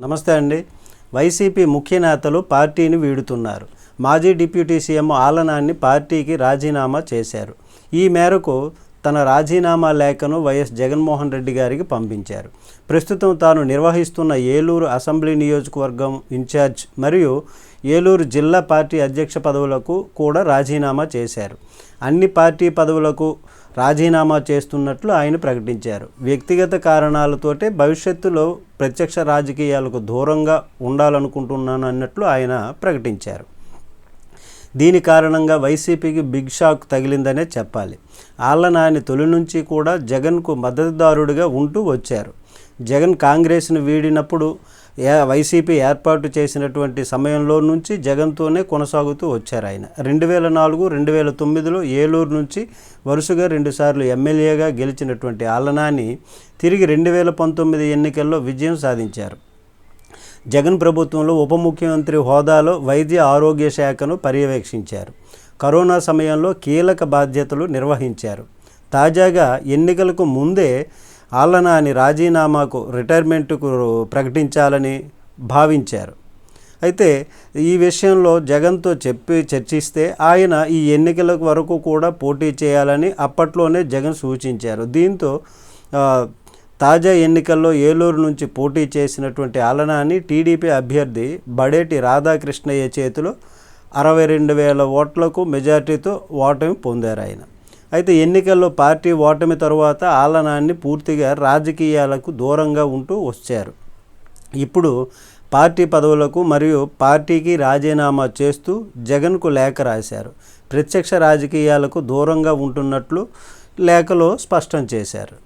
నమస్తే అండి. వైసీపీ ముఖ్య నేతలు పార్టీని వీడుతున్నారు. మాజీ డిప్యూటీ సీఎం ఆలనాన్ని పార్టీకి రాజీనామా చేశారు. ఈ మేరకు తన రాజీనామా లేఖను వైఎస్ జగన్మోహన్ రెడ్డి గారికి పంపించారు. ప్రస్తుతం తాను నిర్వహిస్తున్న ఏలూరు అసెంబ్లీ నియోజకవర్గం ఇన్ఛార్జ్ మరియు ఏలూరు జిల్లా పార్టీ అధ్యక్ష పదవులకు కూడా రాజీనామా చేశారు. అన్ని పార్టీ పదవులకు రాజీనామా చేస్తున్నట్లు ఆయన ప్రకటించారు. వ్యక్తిగత కారణాలతోటే భవిష్యత్తులో ప్రత్యక్ష రాజకీయాలకు దూరంగా ఉండాలనుకుంటున్నాను అన్నట్లు ఆయన ప్రకటించారు. దీని కారణంగా వైసీపీకి బిగ్ షాక్ తగిలిందనే చెప్పాలి. ఆళ్ళనాని తొలి నుంచి కూడా జగన్కు మద్దతుదారుడిగా ఉంటూ వచ్చారు. జగన్ కాంగ్రెస్ను వీడినప్పుడు వైసీపీ ఏర్పాటు చేసినటువంటి సమయంలో నుంచి జగన్తోనే కొనసాగుతూ వచ్చారు ఆయన. రెండు వేల నాలుగు రెండు వేల తొమ్మిదిలో ఏలూరు నుంచి వరుసగా రెండుసార్లు ఎమ్మెల్యేగా గెలిచినటువంటి ఆలనాని తిరిగి రెండు వేల పంతొమ్మిది ఎన్నికల్లో విజయం సాధించారు. జగన్ ప్రభుత్వంలో ఉప ముఖ్యమంత్రి హోదాలో వైద్య ఆరోగ్య శాఖను పర్యవేక్షించారు. కరోనా సమయంలో కీలక బాధ్యతలు నిర్వహించారు. తాజాగా ఎన్నికలకు ముందే ఆలనాని రాజీనామాకు రిటైర్మెంట్కు ప్రకటించాలని భావించారు. అయితే ఈ విషయంలో జగన్తో చెప్పి చర్చిస్తే ఆయన ఈ ఎన్నికల వరకు కూడా పోటీ చేయాలని అప్పట్లోనే జగన్ సూచించారు. దీంతో తాజా ఎన్నికల్లో ఏలూరు నుంచి పోటీ చేసినటువంటి అలనాని టీడీపీ అభ్యర్థి బడేటి రాధాకృష్ణయ్య చేతిలో అరవై రెండు వేల ఓట్లకు మెజార్టీతో ఓటమి పొందారు ఆయన. అయితే ఎన్నికల్లో పార్టీ ఓటమి తరువాత ఆలనాన్ని పూర్తిగా రాజకీయాలకు దూరంగా ఉంటూ వచ్చారు. ఇప్పుడు పార్టీ పదవులకు మరియు పార్టీకి రాజీనామా చేస్తూ జగన్కు లేఖ రాశారు. ప్రత్యక్ష రాజకీయాలకు దూరంగా ఉంటున్నట్లు లేఖలో స్పష్టం చేశారు.